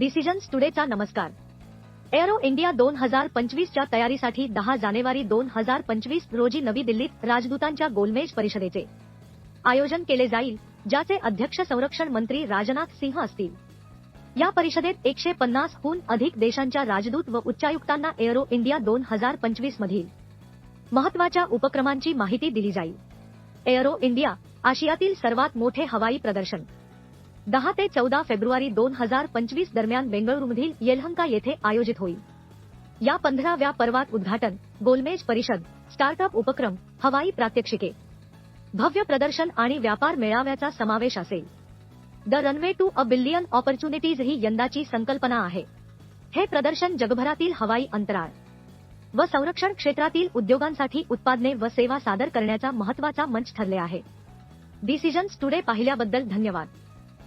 Decisions टुडेचा नमस्कार. Aero India दोन हजार पंचवीसच्या तयारीसाठी दहा जानेवारी दोन हजार पंचवीस रोजी नवी दिल्लीत राजदूतांच्या गोलमेज परिषदेचे आयोजन केले जाईल ज्याचे अध्यक्ष संरक्षण मंत्री राजनाथ सिंह असतील. या परिषदेत एकशे पन्नासहून अधिक देशांच्या राजदूत व उच्चायुक्तांना एअरो इंडिया दोन हजार पंचवीस मधील महत्त्वाच्या उपक्रमांची माहिती दिली जाईल. एअरो इंडिया आशियातील सर्वात मोठे हवाई प्रदर्शन दहा ते चौदा फेब्रुवारी दोन हजार पंचवीस दरम्यान बेंगळुरूमधील येलहंका येथे आयोजित होईल. या पंधराव्या पर्वात उद्घाटन गोलमेज परिषद स्टार्टअप उपक्रम हवाई प्रात्यक्षिके भव्य प्रदर्शन आणि व्यापार मेळाव्याचा समावेश असेल. The runway to a billion opportunities ही यंदाची संकल्पना आहे. हे प्रदर्शन जगभरातील हवाई अंतराळ व संरक्षण क्षेत्रातील उद्योगांसाठी उत्पादने व सेवा सादर करण्याचा महत्त्वाचा मंच ठरले आहे. डिसिजन्स टुडे पाहिल्याबद्दल धन्यवाद.